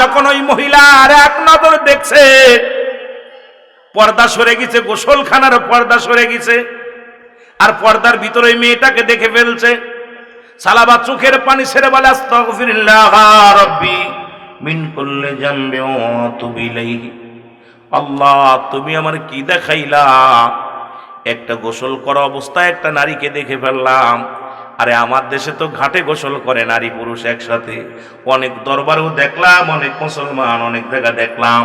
যখন ওই মহিলার এক নজর দেখছে, পর্দা সরে গেছে, গোসলখানার পর্দা সরে গেছে, আর পর্দার ভিতরে ওই মেয়েটাকে দেখে ফেলছে, সালাবা চোখের পানি ছেড়ে বলে জামবি ওয়া আতুবু আল্লাহ, তুমি আমার কি দেখাইলা? একটা গোসল করা অবস্থায় একটা নারীকে দেখে ফেললাম। আরে আমার দেশে তো ঘাটে গোসল করে নারী পুরুষ একসাথে। অনেক দরবারেও দেখলাম, অনেক মুসলমান, অনেক জায়গা দেখলাম।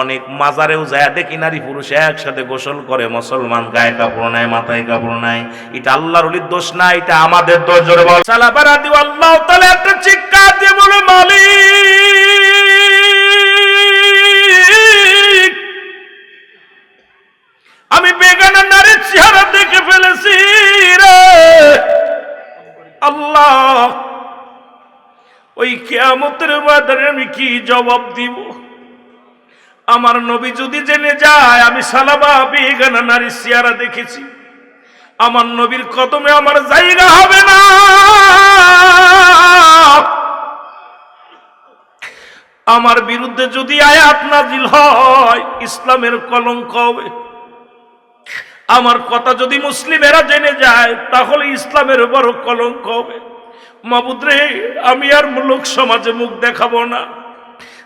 অনেক মাজারেও যায় দেখি নারী পুরুষ একসাথে গোসল করে, মুসলমান গায়ে কাপড় নাই মাথায় কাপড় নাই এটা আল্লাহর অলির দোষ না, এটা আমাদের দোষ, জোরে বল। সালাবারা দিও আল্লাহ, তাহলে একটা চিৎকার দিয়ে বলে, মালিক, আমি বেগানা নারীর চেহারা দেখে ফেলেছি রে। আল্লাহ, ওই কেয়ামতের বাজারে আমি কি জবাব দিব? আমার নবী যদি জেনে যায়, আমি সালাবা বেগানা নারীর চেহারা দেখেছি। আমার নবীর কদমে আমার জায়গা হবে না। আমার বিরুদ্ধে যদি আয়াত নাজিল হয়, ইসলামের কলঙ্ক হবে। আমার কথা যদি মুসলিমেরা জেনে যায়, তাহলে ইসলামের বড় কলঙ্ক হবে। মাবুদ্রে আমি আর লোক সমাজে মুখ দেখাবো না।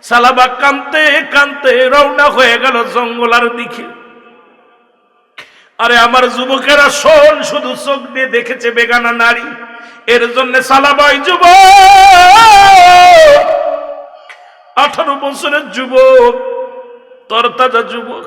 সালাবা কানতে কানতে রওনা হয়ে গেল জঙ্গলার দিকে। আরে আমার যুবকেরা শোন, শুধু চোখ দিয়ে দেখেছে বেগানা নারী। এর জন্য সালাবাই যুব আঠারো বছরের যুবক, তরতাজা যুবক।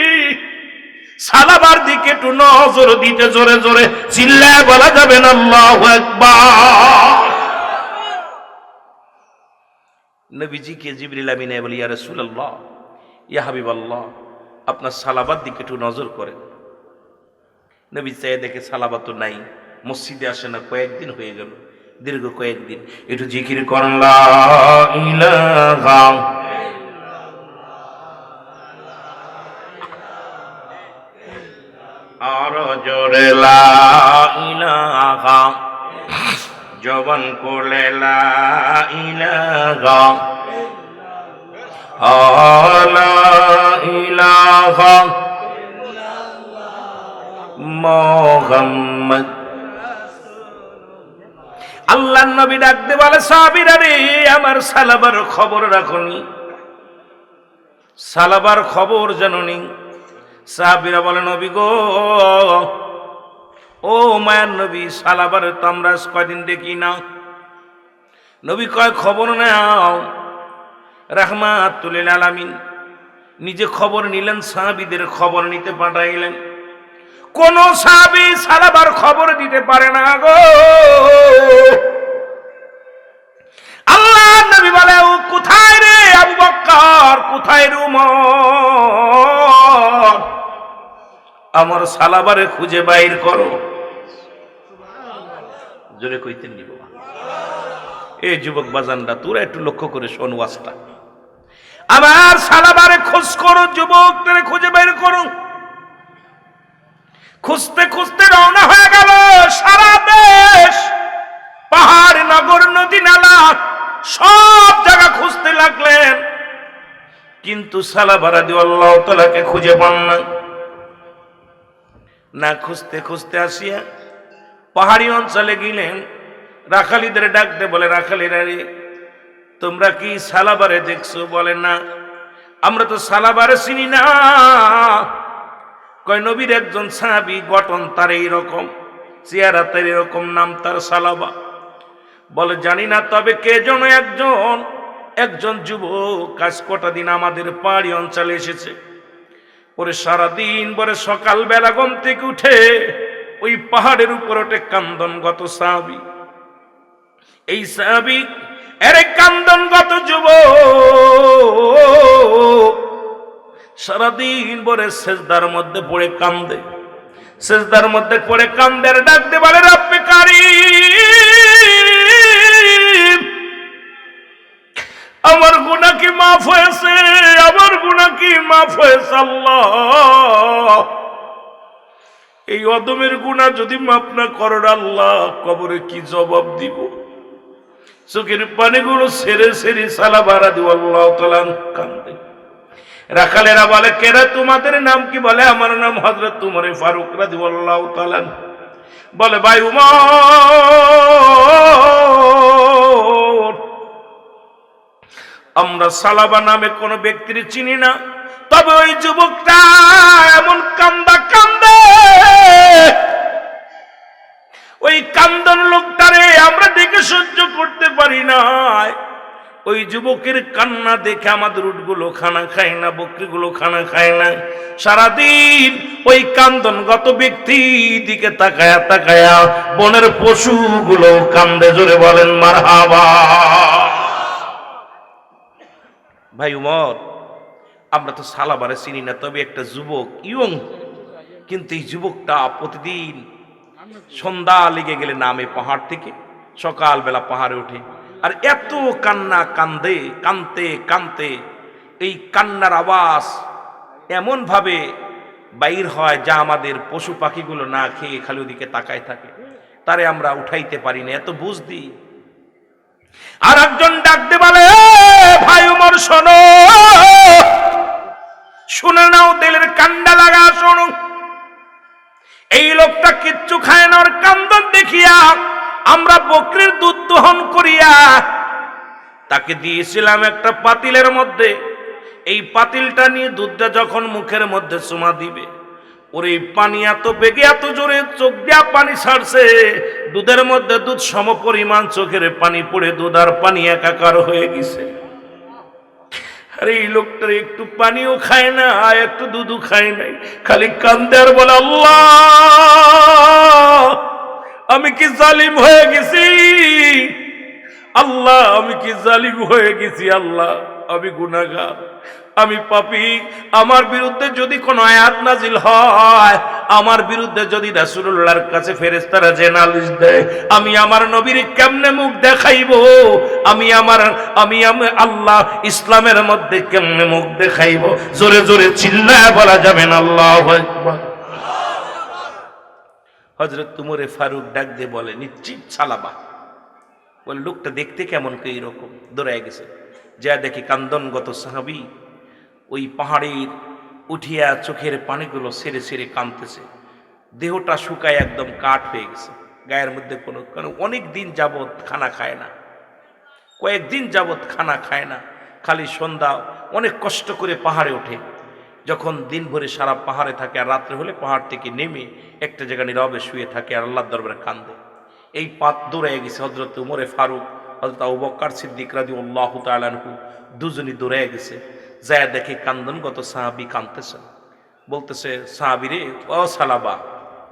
সালাবার দিকে একটু নজর দিতে জোরে জোরে চিল্লায় বলা যাবে না নবীজিকে জিবরিল আমিনে বলি, ইয়া রাসূলুল্লাহ, ইয়া হাবিবাল্লাহ, আপনার সালাবার দিকে একটু নজর করেন। নবী চাই দেখে সালাবা তো নাই, মসজিদে আসে না, কয়েকদিন হয়ে গেল, দীর্ঘ কয়েকদিন, একটু জিকির করেন জোরে লা ইলাহা। জবান কোলে লা ইলাহা। ইলাহা। মোহাম্মদ। আল্লাহ নবী ডাকতে বলে সাহাবীরা রে, আমার সালাবার খবর রাখনি সালাবার খবর জাননি সাহাবীরা বলেন, নবী গো, ও মায়ার নবী, সালাবার তো আমরা কয়দিন দেখি না? নবী কয়, খবর নাও। রাহমাতুলিল আলামিন। নিজে খবর নিলেন, সাহাবীদের খবর নিতে পাঠাইলেন। কোন সাহাবী সালাবার খবর দিতে পারে না গো। আল্লাহ নবী বলে, ও কোথায় রে আবু বক্কর? কোথায় রে উমর আমার সালাবারে খুঁজে বাইর করো। জোরে কইতেন নি বাবা। এ যুবক বাজানরা, তোরা একটু লক্ষ্য করে শোন ওয়াজটা। আমার সালাবারে খোঁজ করো, যুবকদের খুঁজে বাইর করো। খুঁজতে খুঁজতে রওনা হয়ে গেল সারা দেশ। পাহাড়, নগর, নদী, নালা, সব জায়গা খুঁজতে লাগলেন। কিন্তু সালাবারা দিয়ে আল্লাহ তালাকে খুঁজে পান না না খুঁজতে খুঁজতে আসিয়া পাহাড়ি অঞ্চলে গেলেন। রাখালিদের ডাকতে বলে রাখালিরা রে তোমরা কি সালাবারে দেখছ? বলে, না, আমরা তো সালাবারে চিনি না। কয়, নবীর একজন সাহাবি গঠন তার এইরকম চেহারা তার এরকম নাম তার সালাবা। বলে, জানি না, তবে কে যেন একজন একজন যুবক কাজ কটা দিন আমাদের পাহাড়ি অঞ্চলে এসেছে। পরে সারাদিন পরে সকালবেলা ঘুম থেকে উঠে ওই পাহাড়ের উপর ওঠে কান্দনগত সাহাবি। এই সাহাবি এর কান্দনগত যুব সারাদিন পরে সেজদার মধ্যে পড়ে কান্দে। সেজদার মধ্যে পড়ে কান্দের ডাকতে পারে রব্বে আমার গুণা কি মাফ হয়েছে, আমার গুণা কি মাফ হয়েছে আল্লাহ। এই অদমের গুণা যদি মাফ না করেন আল্লাহ, কবরে কি জবাব দিব? চোখের পানিগুলো সেরে সেরে সালা ভাড়া দিব আল্লাহ কান্দে রাখালেরা বলে কেরা তোমাদের নাম কি বলে? আমার নাম হজরত তোমার ফারুকরা রাজি আল্লাহ বলে, ভাই উমর! আমরা সালাবা নামে কোনো ব্যক্তির চিনি না। তবে ওই যুবকটা এমন কান্দা কান্দে। ওই কান্দন লোকটারে আমরা দেখে সহ্য করতে পারি না ওই যুবকের কান্না দেখে আমাদের উটগুলো খানা খায় না, বকরিগুলো খানা খায় না। সারাদিন ওই কান্দনগত ব্যক্তি দিকে তাকায়া তাকায়া বনের পশুগুলো কান্দে, জোরে বলেন মার ভাই উমর আমরা তো সালাবারে চিনি না তবে একটা যুবক ইয়ং। কিন্তু এই যুবকটা প্রতিদিন সন্ধ্যা লেগে গেলে নামে পাহাড় থেকে সকালবেলা পাহাড়ে ওঠে। আর এত কান্না কান্দে কানতে কানতে এই কান্নার আওয়াজ এমন ভাবে বাইর হয় যা আমাদের পশু পাখিগুলো না খেয়ে খালি ওদিকে তাকায় থাকে। তারে আমরা উঠাইতে পারি না এত বুঝদি আর একজন ডাকতে বলে "এ, ভাই উমর, শোনো। শুনে নাও, দিলের কান্ডা লাগা, শোনো। এই লোকটা কিচ্ছু খায় না, ওর কান্দন দেখিয়া আমরা বকরির দুধ দহন করিয়া তাকে দিয়েছিলাম একটা পাতিলের মধ্যে। এই পাতিলটা নিয়ে দুধটা যখন মুখের মধ্যে চুমা দিবে, ওর এই পানি এত বেগে, এত জোরে চোখ দিয়া পানি ছাড়ছে, দুধের মধ্যে দুধ সম পরিমাণ চোখের পানি পড়ে, দুধ আর পানি একাকার হয়ে গেছে। আর এই লোকটার একটু পানিও খায় না একটু দুধু খায় নাই। খালি কান্দে আর বলে, আল্লাহ, আমি কি জালিম হয়ে গেছি? আল্লাহ, আমি কি জালিম হয়ে গেছি? আল্লাহ, আমি গুনাগার আমি পাপি। আমার বিরুদ্ধে যদি কোনো আয়াত নাজিল হয়, আমার বিরুদ্ধে যদি রাসূলুল্লাহর কাছে ফেরেশতারা যে দেয়, আমি আমার নবীর কেমনে মুখ দেখাইব? আমি আমার, আমি আল্লাহ ইসলামের মধ্যে কেমনে মুখ দেখাইব? জোরে জোরে চিল্লায় বলা যাবে না, আল্লাহু হজরত তুমরে ফারুক ডাক দিয়ে বলে, নিশ্চিত ছালাবা বলে, লোকটা দেখতে কেমন কে এরকম? দৌড়ায় গেছে। যা দেখি কান্দনগত সাহাবি ওই পাহাড়ের উঠিয়া চোখের পানিগুলো সেরে সেরে কাঁদতেছে। দেহটা শুকায় একদম কাঠ হয়ে গেছে। গায়ের মধ্যে কোনো অনেক দিন যাবৎ খানা খায় না। কয়েকদিন যাবৎ খানা খায় না। খালি সন্ধ্যা, অনেক কষ্ট করে পাহাড়ে ওঠে। যখন দিন ভরে সারা পাহাড়ে থাকে আর রাত্রে হলে পাহাড় থেকে নেমে একটা জায়গা নীরবে শুয়ে থাকে আর আল্লাহর দরবারে কান্দে। এই পাত দৌড়ে গেছে হজরত উমরে ফারুক হজরত আবু বক্কর সিদ্দিক রাজি আল্লাহ তালানহু দুজনই দৌড়ে গেছে। যায় দেখে কান্দনগত সাহাবি কান্দতেছে বলতেছে সাহাবিরে ও সালাবা,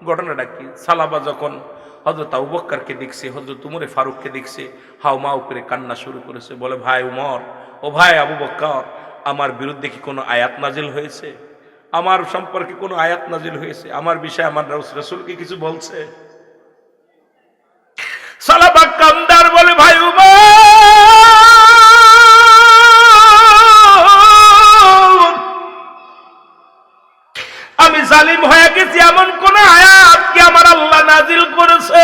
ঘটনাটা কি? সালাবা যখন হজরত আবু বক্করকে দেখছে হজরত উমরে ফারুককে দেখছে, হাও মাও করে কান্না শুরু করেছে। বলে, ভাই উমর, ও ভাই আবু বক্কর, আমার বিরুদ্ধে কি কোনো আয়াত নাজিল হয়েছে? আমার সম্পর্কে কোনো আয়াত নাজিল হয়েছে? আমার বিষয়ে আমার রাউস রসুলকে কিছু বলছে? সালাবা কান্দার বলে, ভাই উমর জালিম হয়ে গেছি, এমন কোন আয়াত কি আমার আল্লাহ নাজিল করেছে?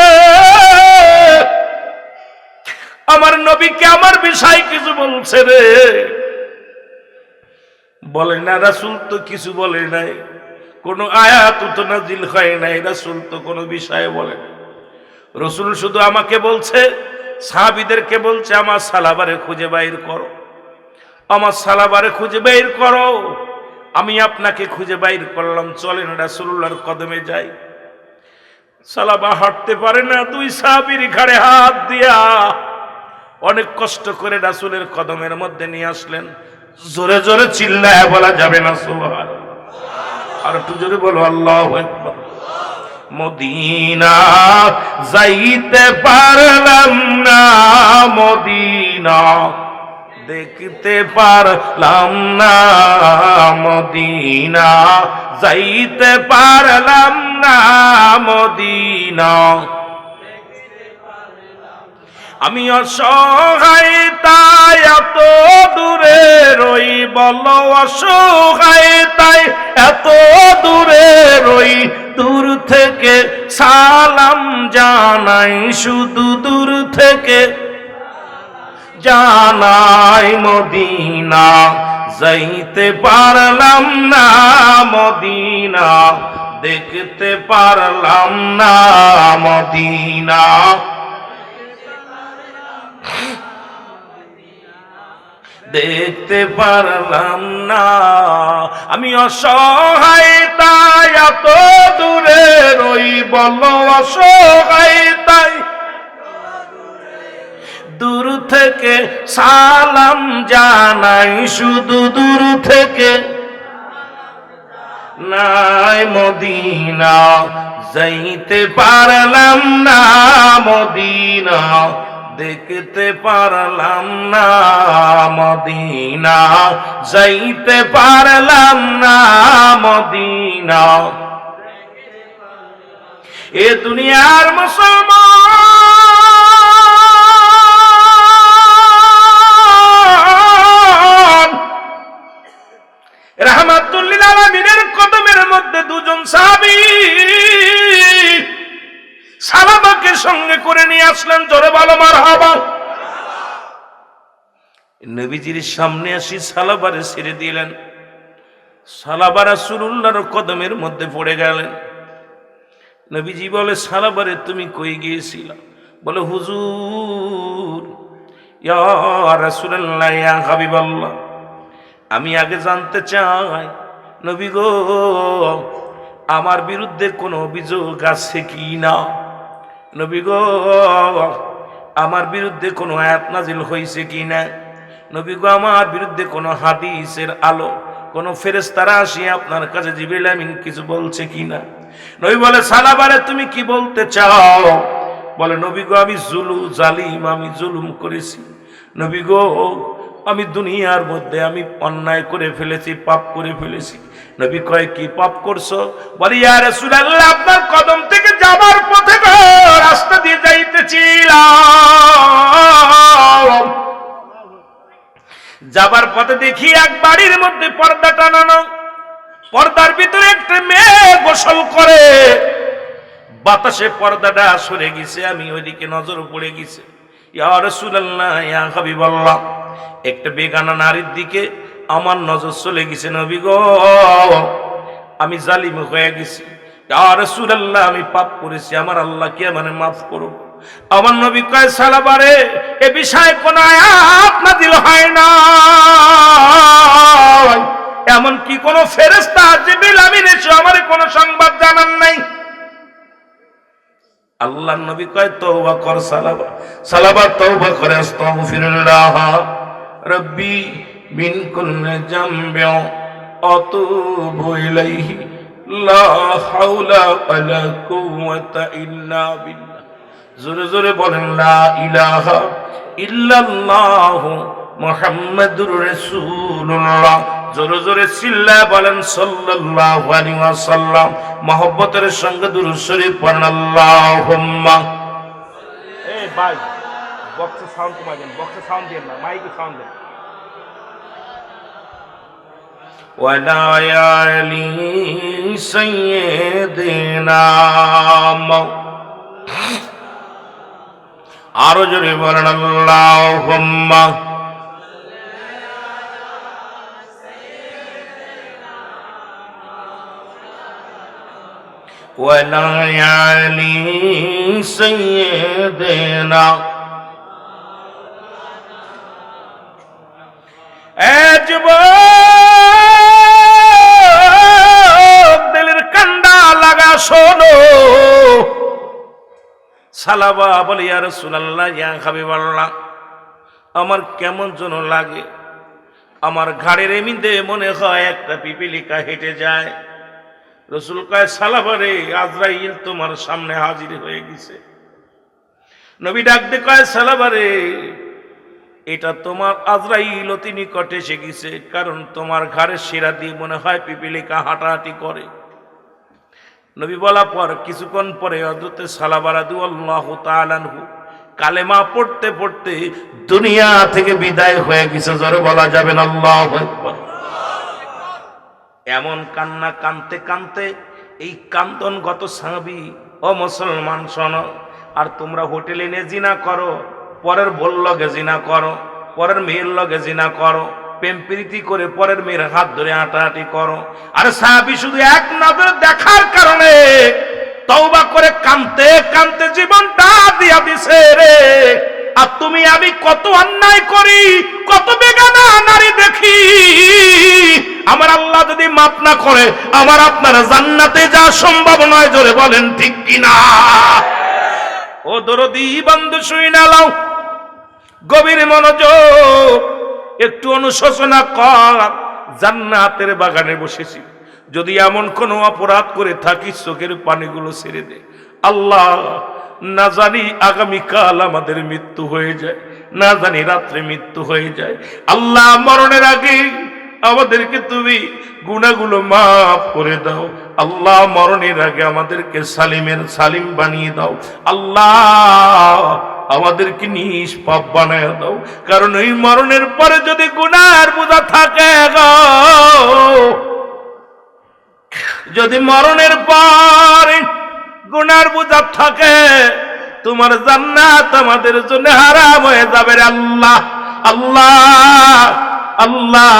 আমার নবীকে আমার বিষয় কিছু বলছে রে। বলে না, রাসুল তো কিছু বলে নাই। কোন আয়াত তো নাজিল হয় নাই, রাসুল তো কোনো বিষয়ে বলে। রসুল শুধু আমাকে বলছে, সাহাবিদেরকে বলছে, আমার সালাবারে খুঁজে বাইর করো। আমার সালাবারে খুঁজে বাইর করো। আমি আপনাকে খুঁজে বাইর করলাম, চলেন রাসুল্লাহর কদমে যাই। সালাবা হাঁটতে পারে না, দুই সাহাবির ঘাড়ে হাত দিয়া অনেক কষ্ট করে রাসুলের কদমের মধ্যে নিয়ে আসলেন। জোরে জোরে চিল্লায় বলা যাবে না সুবহান আর একটু জোরে বলো, আল্লাহ মদিনা যাইতে পারলাম না, মদিনা। দেখতে পারলাম না মদিনা। যাইতে পারলাম না মদিনা। আমি অসহায়, তাই এত দূরে রই, বল অসহায়, তাই এত দূরে রই। দূর থেকে সালাম জানাই, শুধু দূর থেকে জানাই মদিনা, যাইতে পারলাম না মদিনা, দেখতে পারলাম না মদিনা। দেখতে পারলাম না, আমি অসহায়, তাই এত দূরে রই বল অসহায়, তাই দূর থেকে সালাম জানাই, শুধু দূর থেকে। নাই মদিনা, যাইতে পারলাম না মদিনা, দেখতে পারলাম না মদিনা, যাইতে পারলাম না মদিনা। এ দুনিয়ার মুসলমান রাহমাতুল্লিল আলামিনের কদমের মধ্যে দুজন সাহাবী সালাবাকে সঙ্গে করে নিয়ে আসলেন, জোরে ভালো মার হাবা নবীজির সামনে আসি, সালাবারে ছেড়ে দিলেন। সালাবার রাসূলুল্লাহর কদমের মধ্যে পড়ে গেলেন। নবীজি বলে, সালাবারে, তুমি কই গিয়েছিলা? বলে, হুজুর, ইয়া রাসূলুল্লাহ, ইয়া হাবিবাল্লাহ। আমি আগে জানতে চাই, নবী গো, আমার বিরুদ্ধে কোনো অভিযোগ আছে কি না? নবী গো, আমার বিরুদ্ধে কোনো আয়াত নাজিল হয়েছে কি না? নবী গো, আমার বিরুদ্ধে কোনো হাদিসের আলো, কোনো ফেরেস্তারা আসি আপনার কাছে জিবিল আমিন কিছু বলছে কি না? নবী বলে, সালাবারে, তুমি কি বলতে চাও? বলে, নবী গো, আমি জুলু, জালিম, আমি জুলুম করেছি। নবী গো আমি দুনিয়ার মধ্যে আমি অন্যায় করে ফেলেছি, পাপ করে ফেলেছি। নবী কয়, কি পাপ করছ? বলি আপনার কদম থেকে যাবার পথে রাস্তা দিয়ে যাইতেছিলাম। যাবার পথে দেখি এক বাড়ির মধ্যে পর্দা টানানো, পর্দার ভিতরে একটা মেয়ে গোসল করে। বাতাসে পর্দাটা সরে গেছে, আমি ওইদিকে নজর পড়ে গেছে। ইয়া রাসূলুল্লাহ, ইয়া হাবিবাল্লাহ একটা বেগানা নারীর দিকে আমার নজর চলে গেছে, নবী গো। আমি জালিম হয়ে গেছি। ইয়া রাসূলুল্লাহ, আমি পাপ করেছি, আমার আল্লাহ কে মানে মাফ করো। আমার নবী কয় সালাবারে এ বিষয়ে কোন আয়াত নাযিল হয় না এমন কি কোন ফেরেশতা জিবরিল আমিন এসে আমার কোন সংবাদ জানান নাই। আল্লাহ নবী কয়, তওবা কর সালাবা সালাবা তওবা করে, আস্তাগফিরুল্লাহ। রব্বি মিন কুল্লি জামবি আতুবু ইলাইহি, লা হাওলা ওয়ালা কুওয়াতা ইল্লা বিল্লাহ। জোরে জোরে বলেন, লা ইলাহা ইল্লাল্লাহ মুহাম্মাদুর রাসূলুল্লাহ। জোরে জোরে চিল্লা বলেন, সাল্লাল্লাহু আলাইহি ওয়াসাল্লাম। মহব্বতের সঙ্গে দুরূদ শরীফ আল্লাহুম্মা। ভাই বক্সে সাউন্ড কমাই দেন বক্সে সাউন্ড দেন না মাইকে সাউন্ড দেন ولا يعلي سيدنا مو আরো জোরে বলেন আল্লাহুম্মা ولا يعلي কান্ডা লাগা শোনো। সালাবা আর আমার কেমন যেন লাগে। আমার ঘাড়ের এমনিতে মনে হয় একটা পিপিলিকা হেঁটে যায়। রসুল কায় সালাবারে আজরাইল তোমার সামনে হাজির হয়ে গেছে। নবী ডাকতে কয় সালাবারে এটা তোমার আজরাইল অতি নিকটে এসে গেছে, কারণ তোমার ঘাড়ের শিরা দিয়ে মনে হয় পিপিলিকা হাঁটাহাঁটি করে। নবী বলা পর কিছুক্ষণ পরে হজরতে সালাবারাদু আল্লাহ তালানহু কালেমা পড়তে পড়তে দুনিয়া থেকে বিদায় হয়ে গেছে, জোরে বলা যাবে না, আল্লাহ এমন কান্না কানতে কানতে এই কান্দনগত সাহাবি, ও মুসলমান শোন, আর তোমরা হোটেলে নিয়ে জিনা করো। পরের বল লগে জিনা করো, পরের মেয়ের লগে জিনা করো, প্রেম প্রীতি করে পরের মেয়ের হাত ধরে হাঁটাহাঁটি করো। আর সাহাবি, শুধু এক নজর দেখার কারণে তওবা করে কানতে কানতে জীবনটা দিয়া দিছে রে। আর তুমি, আমি কত অন্যায় করি, কত বেগানা নারী দেখি। আমার আল্লাহ যদি মাপ না করে, আমার আপনার জান্নাতে যা সম্ভব নয়, জোরে বলেন ঠিক কিনা? ও দরদি, বন্ধু শুই না লাও। গভীর মনোযোগ, একটু অনুশোচনা কর, জান্নাতের বাগানে বসেছি। যদি এমন কোনো অপরাধ করে থাকিস, চোখের পানিগুলো ছেড়ে দে। আল্লাহ, না জানি আগামীকাল আমাদের মৃত্যু হয়ে যায়, না জানি রাত্রে মৃত্যু হয়ে যায়। আল্লাহ, মরণের আগে আমাদেরকে তুমি গুণাগুলো মাফ করে দাও। আল্লাহ, মরণের আগে আমাদেরকে সালিমের সালিম বানিয়ে দাও। আল্লাহ আমাদেরকে নিষ্পাপ বানায় দাও। কারণ ওই মরণের পরে যদি গুনার বোঝা থাকে যদি মরণের পর গুনার বোঝা থাকে, তোমার জান্নাত আমাদের জন্য হারাম হয়ে যাবে আল্লাহ। আল্লাহ আল্লাহ,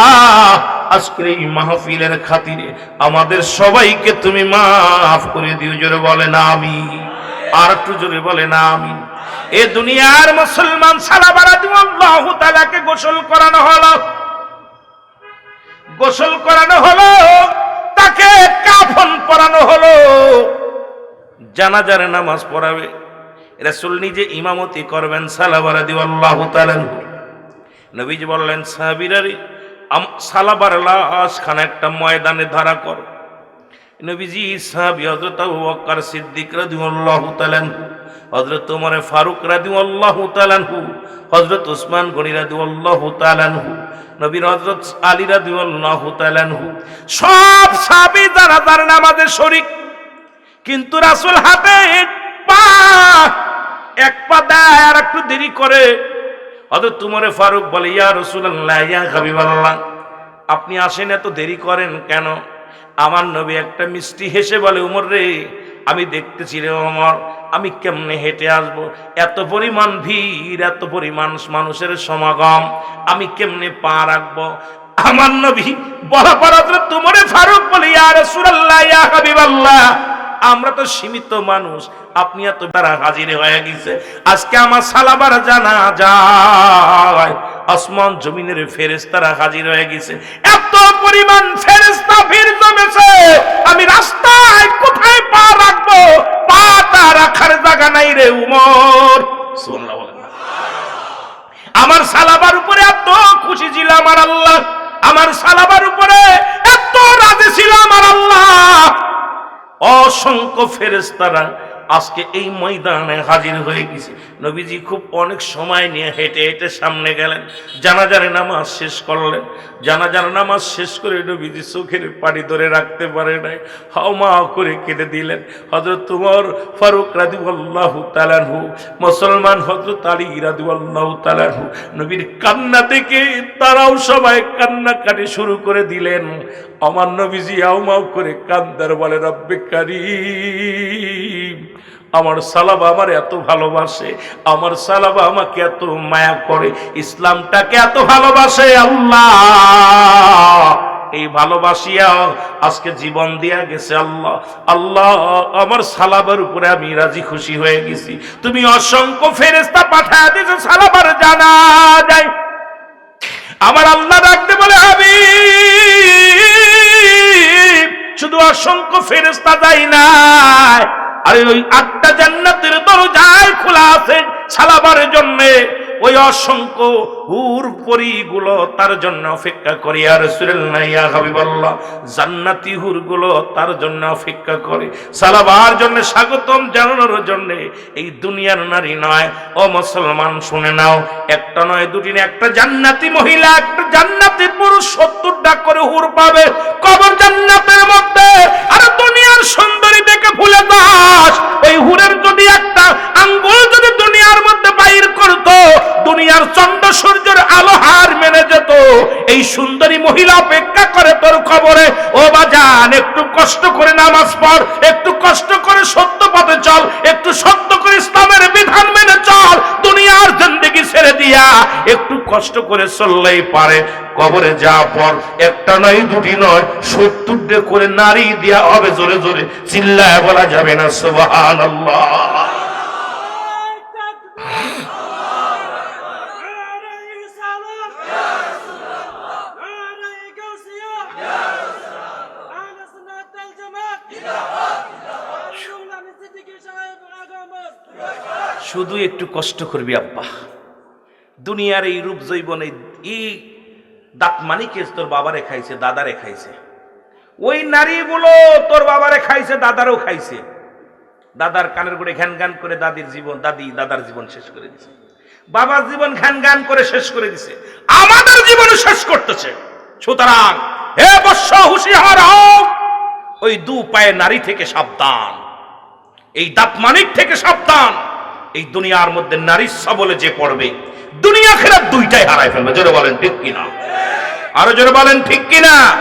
আজকের এই মাহফিলের খাতিরে আমাদের সবাইকে তুমি মাফ করে দিও, জোরে বলে না আমি আর একটু জোরে বলে না আমি এ দুনিয়ার মুসলমান সালাবারা আল্লাহ গোসল করানো হলো। গোসল করানো হলো, তাকে কাফন পরানো হলো। জানাজার নামাজ পড়াবে। রাসূল নিজে ইমামতি করবেন সালাবারা আল্লাহ নবীজি বললেন সাহাবিরারি সালাবার লাশ খানা একটা ময়দানে ধারা কর। নবীজি সাহাবি হজরত আবু বকর সিদ্দিক রাদিয়াল্লাহু তাআলা হজরত ওমর ফারুক রাদিয়াল্লাহু তাআলা হজরত উসমান গনি রাদিয়াল্লাহু তাআলা নবীর হজরত আলী রাদিয়াল্লাহু তাআলা সব সাহাবী যারা তার নামাজে শরীক, কিন্তু রাসূল হাতে পা এক পা দেয় আর একটু দেরি করে। হজরত তুমরে ফারুক বলে, ইয়া রাসূলুল্লাহ, ইয়া হাবিবাল্লাহ, আপনি আসেন এত দেরি করেন কেন? আমার নবী একটা মিষ্টি হেসে বলে, উমর রে, আমি দেখতেছি রে অমর আমি কেমনে হেঁটে আসব? এত পরিমাণ ভিড়, এত পরিমাণ মানুষের সমাগম, আমি কেমনে পা রাখব? আমার নবী বলা পড়া তোমারে ফারুক বলি আর সুরাল্লাহ আমরা তো সীমিত মানুষ, আপনি এত বেড়া হাজির হয়ে গেছে, আজকে আমার সালাবার জানা যায়, আসমান জমিনের ফেরেস্তারা হাজির হয়ে গেছে পরিমাণ ফেরেস্তা ভিড় জমেছে, আমি রাস্তায় কোথায় পা রাখব? রাখার জায়গা নাই রে উমর। আমার সালাবার উপরে এত খুশি ছিল আমার আল্লাহ। আমার সালাবার উপরে এত রাজি ছিল আমার আল্লাহ। অসংখ্য ফেরেস্তারা আজকে এই ময়দানে হাজির হয়ে গেছে। নবীজি খুব অনেক সময় নিয়ে হেঁটে হেঁটে সামনে গেলেন, জানাজারে নামাজ শেষ করলেন। জানাজার নামাজ শেষ করে নবীজি চোখের পানি ধরে রাখতে পারে নাই, হাও মা করে কেটে দিলেন। হজরত তোমার ফারুক রাজু আল্লাহ তালানহু মুসলমান হজরত আলী রাজু আল্লাহ তালানহু নবীর কান্না থেকে তারাও সবাই কান্না কান্নাকাটি শুরু করে দিলেন। আমার নবীজি আউমাউ করে কান্দার বলে, রব্বে কারিম। আমার সালাবা আমার এত ভালোবাসে, আমার সালাবা আমাকে এত মায়া করে, ইসলামটাকে এত ভালোবাসে আল্লাহ। এই ভালোবাসিয়া আজকে জীবন দিয়া গেছে আল্লাহ। আল্লাহ, আমার সালাবার উপরে আমি রাজি খুশি হয়ে গেছি। তুমি অসংখ্য ফেরেস্তা পাঠায় দিয়েছ সালাবার জানা যায়। আমার আল্লাহ ডাকতে বলে আমি শুধু অসংখ্য ফেরেস্তা যাই না আরে ওই আটটা জান্নাতের দরজায় খোলা আছে সালাবার জন্য। ওই অসংখ্য হুর পরিগুলো তার জন্য অপেক্ষা করে। আর সুরেল্লাইয়া হাবিবাল্লাহ, জান্নাতি হুরগুলো তার জন্য অপেক্ষা করে। সালাবার জন্য, স্বাগতম জানানোর জন্য। এই দুনিয়ার নারী নয়, ও মুসলমান শুনে নাও। একটা নয়, দুটি একটা জান্নাতি মহিলা, একটা জান্নাতি পুরুষ সত্তর ডাক করে হুর পাবে। কবর জান্নাতের মধ্যে। আর দুনিয়ার সুন্দরী দেখে ভুলে দাস ওই হুরের যদি একটা আঙ্গুল যদি দুনিয়ার মধ্যে বাইর করতো, দুনিয়ার চন্দ্র সূর্যের আলো হার মেনে যেত। এই সুন্দরী মহিলা অপেক্ষা করে তোর খবরে, ও বাজান, একটু কষ্ট করে নামাজ পড়, একটু কষ্ট করে সত্য পথে চল, একটু সত্য করে ইসলামের বিধান মেনে চল। দুনিয়ার জিন্দগি ছেড়ে দিয়া একটু কষ্ট করে চললেই পারে। কবরে যা পর একটা নয়, দুটি নয়, সত্তর করে নারী দিয়া হবে জোরে জোরে। চিল্লায় বলা যাবে না, সুবহানাল্লাহ। শুধু একটু কষ্ট করবি আব্বা। দুনিয়ার এই রূপ জৈবন এই দাঁত মানিকে তোর বাবারে খাইছে, দাদারে খাইছে। ওই নারীগুলো তোর বাবারে খাইছে, দাদারও খাইছে। দাদার কানের করে ঘ্যান ঘ্যান করে দাদির জীবন, দাদি দাদার জীবন শেষ করে দিছে। বাবার জীবন ঘ্যান ঘ্যান করে শেষ করে দিছে। আমাদের জীবন শেষ করতেছে। সুতরাং হে বর্ষ হও, ওই দু পায়ে নারী থেকে সাবধান। এই দাঁত মানিক থেকে সাবধান। এই দুনিয়ার মধ্যে নারী সবলে যে পড়বে দুনিয়া খেলা দুইটাই হারায় ফেলবে। জোরে বলেন, ঠিক কিনা? আরও জোরে বলেন, ঠিক কিনা?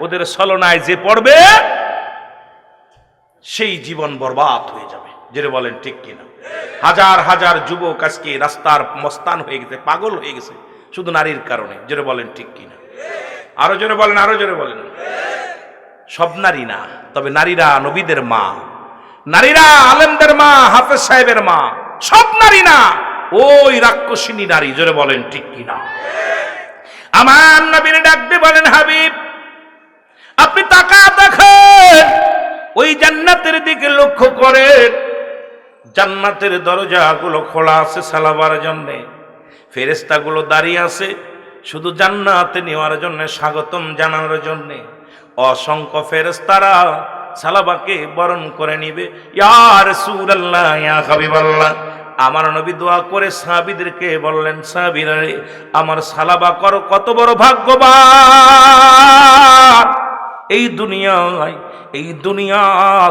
ওদের ছলনায় যে পড়বে, সেই জীবন বরবাদ হয়ে যাবে। জোরে বলেন, ঠিক কিনা? হাজার হাজার যুবক আজকে রাস্তার মস্তান হয়ে গেছে, পাগল হয়ে গেছে, শুধু নারীর কারণে। জোরে বলেন, ঠিক কিনা? আরও জোরে বলেন, আরও জোরে বলেন। সব নারী না, তবে নারীরা নবীদের মা। নারীরা আলেমদের মা, হাফেজ সাহেবের মা। সব নারী না। ওই রাক্ষসিনী নারী, জোরে বলেন, ঠিক কিনা? আমার নবীর ডাকতে বলেন, হাবিব, আপনি তাকা দেখেন, ওই জান্নাতের দিকে লক্ষ্য করেন, জান্নাতের দরজাগুলো খোলা আছে সালাবার জন্য। ফেরেস্তাগুলো দাঁড়িয়ে আছে, শুধু জান্নাতে নেওয়ার জন্য, স্বাগতম জানানোর জন্য। অসংখ্য ফেরেস্তারা সালাবাকে বরণ করে নিবে। ইয়ার সুরাল্লাহ ইয়া হাবিবাল্লাহ আমার নবী দোয়া করে সাহাবিদেরকে বললেন সাহাবিরারে আমার সালাবা করো, কত বড় ভাগ্যবান। এই দুনিয়ায়, এই দুনিয়া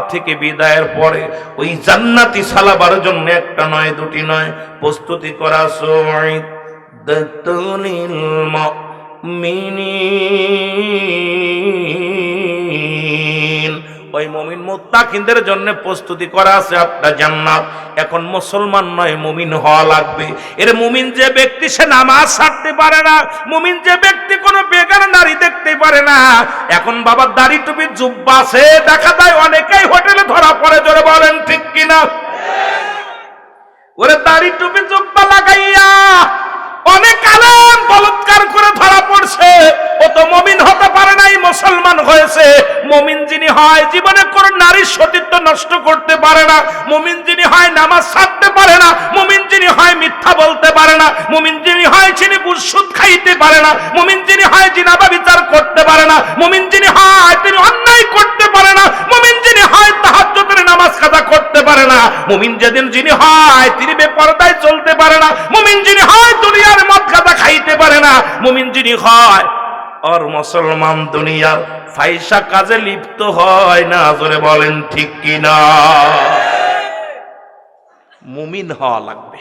থেকে বিদায়ের পরে ওই জান্নাতি সালাবার জন্য একটা নয়, দুটি নয়। প্রস্তুতি করা সময় মুমিনিন। ওই মমিন মুত্তাকিনদের জন্য প্রস্তুতি করা আছে আপনার জান্নাত। এখন মুসলমান নয়, মুমিন হওয়া লাগবে। এর মুমিন যে ব্যক্তি, সে নামাজ ছাড়তে পারে না। মুমিন যে ব্যক্তি কোনো বেকার নারী দেখতে পারে না। এখন বাবার দাড়ি টুপি, জুব্বা আছে, দেখা যায় অনেকেই হোটেলে ধরা পড়ে, জোরে বলেন ঠিক কিনা? ওরে দাড়ি টুপি, জুব্বা লাগাইয়া অনেক আলেম বলৎকার করে ধরা পড়ছে। ও তো মমিন হতে পারে নাই, মুসলমান হয়েছে। মমিন যিনি হয়, জীবনে কোন নারীর সতীত্ব নষ্ট করতে পারে না। মমিন যিনি হয়, নামাজ ছাড়তে পারে না। মমিন যিনি হয়, মিথ্যা বলতে পারে না। মমিন যিনি হয়, যিনি সুদ খাইতে পারে না। মমিন যিনি হয়, জিনাবা বিচার করতে পারে না। মমিন যিনি হয়, তিনি অন্যায় করতে পারে না। মমিন যিনি হয়, তাহাজ্জুদের নামাজ কাজা করতে পারে না। মুমিন যেদিন যিনি হয়, তিনি বেপরদায় চলতে পারে না। মুমিন যিনি হয়, দুনিয়ার মুমিন যিনি হয়, আর মুসলমান দুনিয়ার ফাইসা কাজে লিপ্ত হয় না, জোরে বলেন ঠিক কিনা? মুমিন হওয়া লাগবে।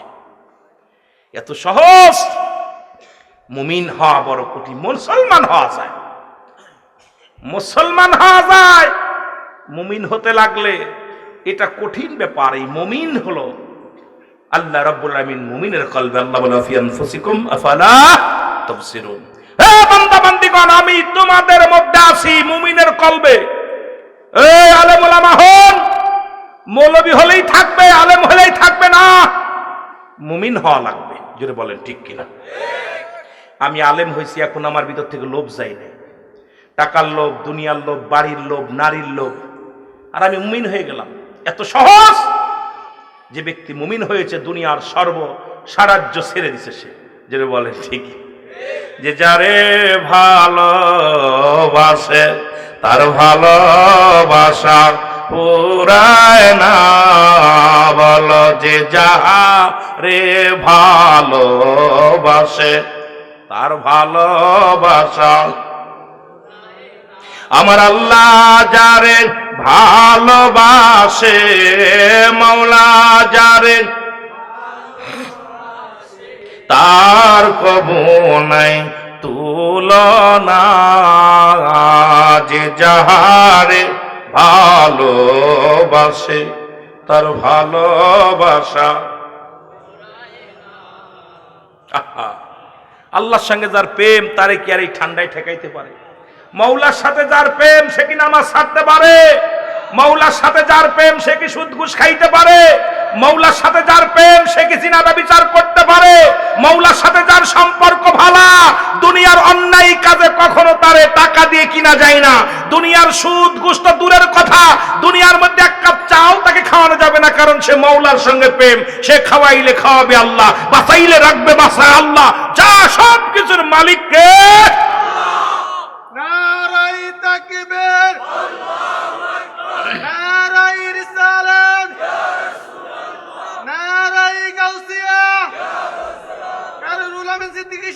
এত সহজ। মুমিন হওয়া বড় কঠিন। মুসলমান হওয়া যায়। মুসলমান হওয়া যায়। মুমিন হতে লাগলে এটা কঠিন ব্যাপার। এই মুমিন হলো আল্লাহ রাব্বুল আমিন মুমিনের কলবে আল্লাহ বলে, ফি আনফুসিকুম, আফালা তাবসিরুন। হে বান্দা আমি তোমাদের মধ্যে আছি মুমিনের কলবে। এই আলেম ওলামা হন, মৌলবী হলেই থাকবে, আলেম হলেই থাকবে না। মুমিন হওয়া লাগবে, জোরে বলেন ঠিক কিনা? আমি আলেম হয়েছি, এখন আমার ভিতর থেকে লোভ যাই না টাকার লোভ, দুনিয়ার লোভ, বাড়ির লোভ, নারীর লোভ। আর আমি মুমিন হয়ে গেলাম। এত সহজ! যে ব্যক্তি মুমিন হয়েছে দুনিয়ার সর্ব সারাজ্য ছেড়ে দিছে সে। যেটা বলে ঠিক। যে যারে ভালোবাসে, তার ভালোবাসা পুরায় না বল। যে যাহা রে ভালোবাসে, তার ভালোবাসা আমার আল্লাহ যারে ভালোবাসে মৌলা যারে তার কবু নাই তুলনা যে যাহারে ভালোবাসে, তার ভালোবাসা। আল্লাহর সঙ্গে যার প্রেম, তারে কি আর এই ঠান্ডায় ঠেকাইতে পারে? মৌলার সাথে যার প্রেম সে কি নামাজ ছাড়তে পারে? মৌলার সাথে যার প্রেম সে কি সুদ ঘুষ খাইতে পারে? মৌলার সাথে যার প্রেম সে কি জিনাদা বিচার করতে পারে? মৌলার সাথে যার সম্পর্ক ভালা, দুনিয়ার অন্যায় কাজে কখনো তারে টাকা দিয়ে কিনা যায় না। দুনিয়ার সুদ ঘুষ তো দূরের কথা, দুনিয়ার মধ্যে এক কাপ চাও তাকে খাওয়ানো যাবে না, কারণ সে মৌলার সঙ্গে প্রেম। সে খাওয়াইলে খাওয়াবে আল্লাহ, বাঁচাইলে রাখবে, বাঁচায় আল্লাহ। যা সব কিছুর মালিককে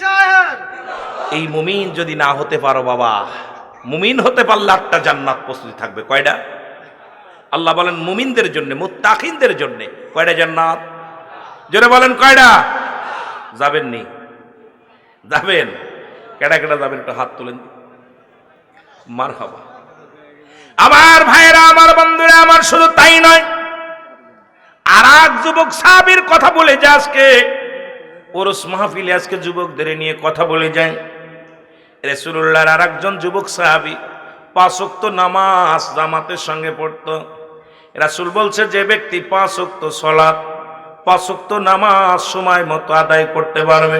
সাহেব। এই মুমিন যদি না হতে পারো বাবা, মুমিন হতে পারলে আটটা জান্নাত প্রস্তুতি থাকবে। কয়টা? আল্লাহ বলেন মুমিনদের জন্য, মুত্তাকিনদের জন্য। কয়টা জান্নাত? জোরে বলেন কয়টা? যাবেন নি যাবেন। কেডা কেডা যাবেন? একটু হাত তোলেন। মার খাবা আমার ভাইয়েরা, আমার বন্ধুরা, আমার শুধু তাই নয়, আর এক যুবক সাহাবীর কথা বলে যে আজকে ওরস মাহফিলে আজকে যুবকদের নিয়ে কথা বলে যায়। রেসুল্লাহর আর একজন যুবক সাহাবি পাঁচক্ত নামাজ জামাতের সঙ্গে পড়তো। রাসুল বলছে, যে ব্যক্তি পাঁচক্ত সলাৎ পাঁচক্ত নামাজ সময় মতো আদায় করতে পারবে,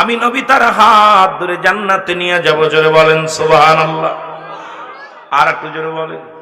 আমি নবী তার হাত ধরে জান্নাতে নিয়ে যাব। জোরে বলেন, সুবহানাল্লাহ। আর একটু জোরে বলেন।